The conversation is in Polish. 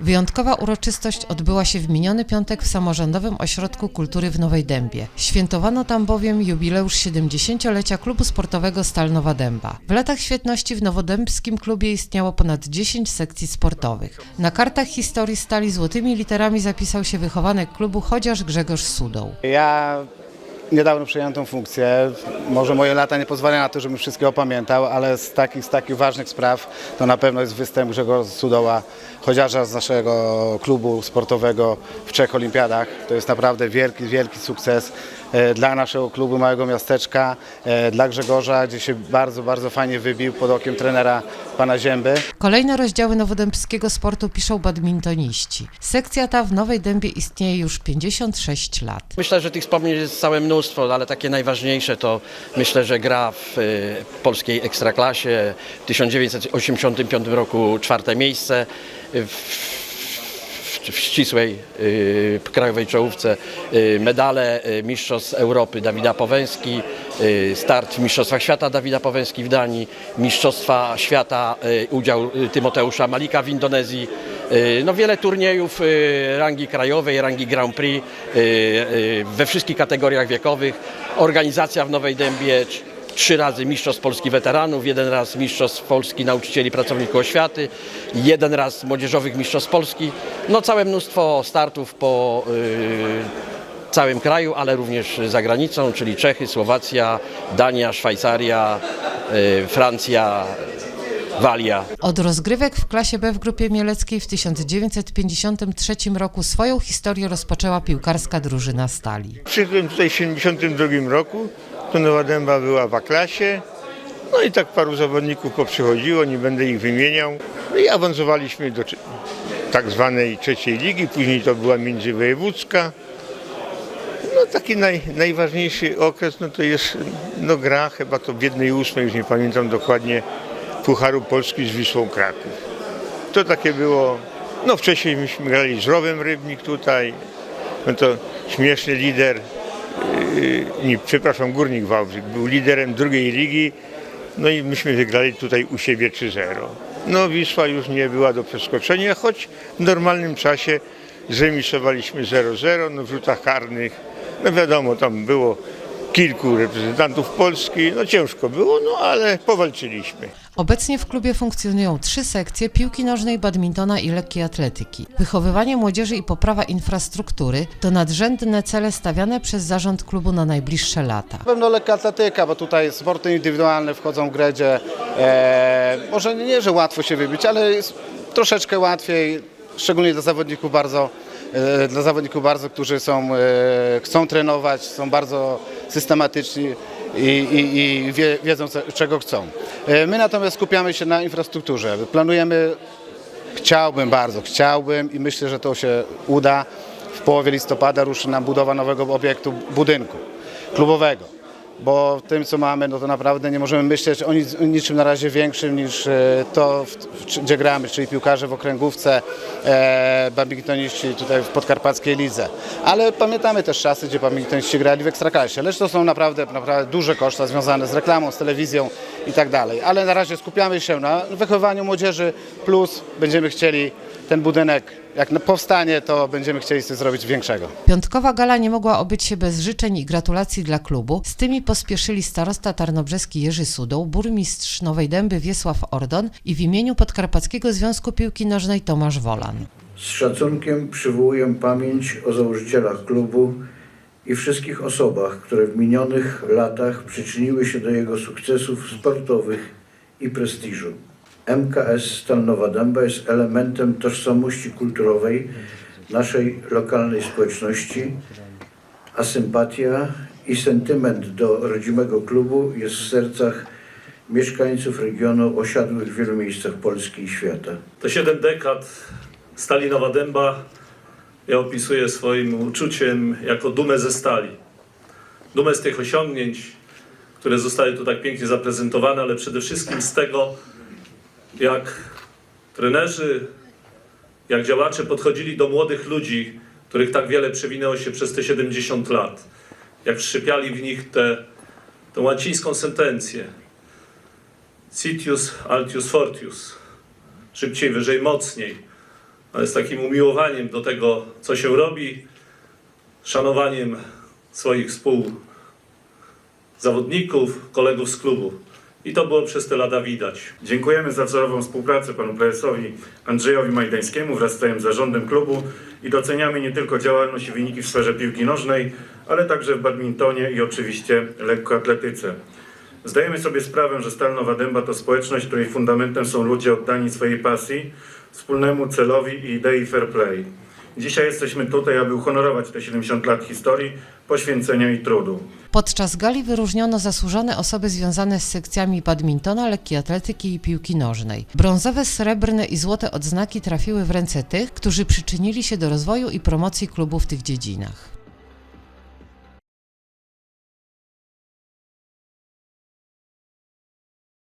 Wyjątkowa uroczystość odbyła się w miniony piątek w Samorządowym Ośrodku Kultury w Nowej Dębie. Świętowano tam bowiem jubileusz 70-lecia klubu sportowego Stal Nowa Dęba. W latach świetności w nowodębskim klubie istniało ponad 10 sekcji sportowych. Na kartach historii Stali złotymi literami zapisał się wychowanek klubu chociaż Grzegorz Sudoł. Ja niedawno przejąłem tą funkcję. Może moje lata nie pozwalają na to, żebym wszystkiego pamiętał, ale z takich, z takich ważnych spraw to na pewno jest występ Grzegorza Sudoła, chociaża z naszego klubu sportowego w trzech olimpiadach. To jest naprawdę wielki, wielki sukces dla naszego klubu Małego Miasteczka, e, dla Grzegorza, gdzie się bardzo, bardzo fajnie wybił pod okiem trenera pana Zięby. Kolejne rozdziały nowodębskiego sportu piszą badmintoniści. Sekcja ta w Nowej Dębie istnieje już 56 lat. Myślę, że tych wspomnień jest całe mnóstwo, ale takie najważniejsze to myślę, że gra w y, polskiej ekstraklasie. W 1985 roku czwarte miejsce w, w, ścisłej y, krajowej czołówce. Y, medale y, Mistrzostw Europy Dawida Powęski, y, start w Mistrzostwach Świata Dawida Powęski w Danii, Mistrzostwa Świata, y, udział y, Tymoteusza Malika w Indonezji. Y, No wiele turniejów rangi krajowej, rangi Grand Prix we wszystkich kategoriach wiekowych. Organizacja w Nowej Dębie trzy razy Mistrzostw Polski Weteranów, jeden raz Mistrzostw Polski Nauczycieli Pracowników Oświaty, jeden raz Młodzieżowych Mistrzostw Polski. No całe mnóstwo startów po y, całym kraju, ale również za granicą, czyli Czechy, Słowacja, Dania, Szwajcaria, y, Francja, Walia. Od rozgrywek w klasie B w grupie mieleckiej w 1953 roku swoją historię rozpoczęła piłkarska drużyna Stali. Przyszedłem tutaj w 1972 roku, to Nowa Dęba była w A-klasie. No i tak paru zawodników poprzychodziło, nie będę ich wymieniał. No i awansowaliśmy do tak zwanej trzeciej ligi, później to była międzywojewódzka. No taki naj, najważniejszy okres no to jest no, gra chyba to w jednej ósmej, już nie pamiętam dokładnie, Pucharu Polski z Wisłą Kraków. To takie było, no wcześniej myśmy grali z Rowem Rybnik tutaj, no to śmieszny lider, yy, nie, przepraszam, Górnik Wałbrzych był liderem drugiej ligi, no i myśmy wygrali tutaj u siebie 3-0. No Wisła już nie była do przeskoczenia, choć w normalnym czasie zremisowaliśmy 0-0, no w rzutach karnych, no wiadomo, tam było kilku reprezentantów Polski, no ciężko było, no ale powalczyliśmy. Obecnie w klubie funkcjonują trzy sekcje piłki nożnej, badmintona i lekkiej atletyki. Wychowywanie młodzieży i poprawa infrastruktury to nadrzędne cele stawiane przez zarząd klubu na najbliższe lata. Na pewno lekka atletyka, bo tutaj sporty indywidualne wchodzą w grę, gdzie e, może nie, że łatwo się wybić, ale jest troszeczkę łatwiej, szczególnie dla zawodników bardzo, e, dla zawodników bardzo, którzy są, e, chcą trenować, są bardzo systematyczni i, i, i wie, wiedzą czego chcą. E, my natomiast skupiamy się na infrastrukturze. Planujemy Chciałbym bardzo, chciałbym i myślę, że to się uda. W połowie listopada ruszy nam budowa nowego obiektu budynku klubowego. Bo tym, co mamy, no to naprawdę nie możemy myśleć o nic, niczym na razie większym niż e, to, w, w, gdzie gramy, czyli piłkarze w okręgówce, e, tutaj w podkarpackiej lidze. Ale pamiętamy też czasy, gdzie badmintoniści grali w Ekstraklasie. Lecz to są naprawdę, naprawdę duże koszta związane z reklamą, z telewizją i tak dalej. Ale na razie skupiamy się na wychowaniu młodzieży, plus będziemy chcieli ten budynek, jak powstanie, to będziemy chcieli coś zrobić większego. Piątkowa gala nie mogła obyć się bez życzeń i gratulacji dla klubu. Z tymi pospieszyli starosta tarnobrzeski Jerzy Sudoł, burmistrz Nowej Dęby Wiesław Ordon i w imieniu Podkarpackiego Związku Piłki Nożnej Tomasz Wolan. Z szacunkiem przywołuję pamięć o założycielach klubu i wszystkich osobach, które w minionych latach przyczyniły się do jego sukcesów sportowych i prestiżu. MKS Stal Nowa Dęba jest elementem tożsamości kulturowej naszej lokalnej społeczności, a sympatia i sentyment do rodzimego klubu jest w sercach mieszkańców regionu osiadłych w wielu miejscach Polski i świata. Te 7 dekad Stali Nowa Dęba ja opisuję swoim uczuciem jako dumę ze stali. Dumę z tych osiągnięć, które zostały tu tak pięknie zaprezentowane, ale przede wszystkim z tego, jak trenerzy, jak działacze podchodzili do młodych ludzi, których tak wiele przewinęło się przez te 70 lat. Jak wszczepiali w nich tę łacińską sentencję. Citius altius fortius szybciej, wyżej, mocniej. Ale z takim umiłowaniem do tego, co się robi, szanowaniem swoich współzawodników, kolegów z klubu. I to było przez te lata widać. Dziękujemy za wzorową współpracę panu prezesowi Andrzejowi Majdańskiemu wraz z całym zarządem klubu i doceniamy nie tylko działalność i wyniki w sferze piłki nożnej, ale także w badmintonie i oczywiście lekkoatletyce. Zdajemy sobie sprawę, że Stal Nowa Dęba to społeczność, której fundamentem są ludzie oddani swojej pasji, wspólnemu celowi i idei fair play. Dzisiaj jesteśmy tutaj, aby uhonorować te 70 lat historii, poświęcenia i trudu. Podczas gali wyróżniono zasłużone osoby związane z sekcjami badmintona, lekkiej atletyki i piłki nożnej. Brązowe, srebrne i złote odznaki trafiły w ręce tych, którzy przyczynili się do rozwoju i promocji klubu w tych dziedzinach.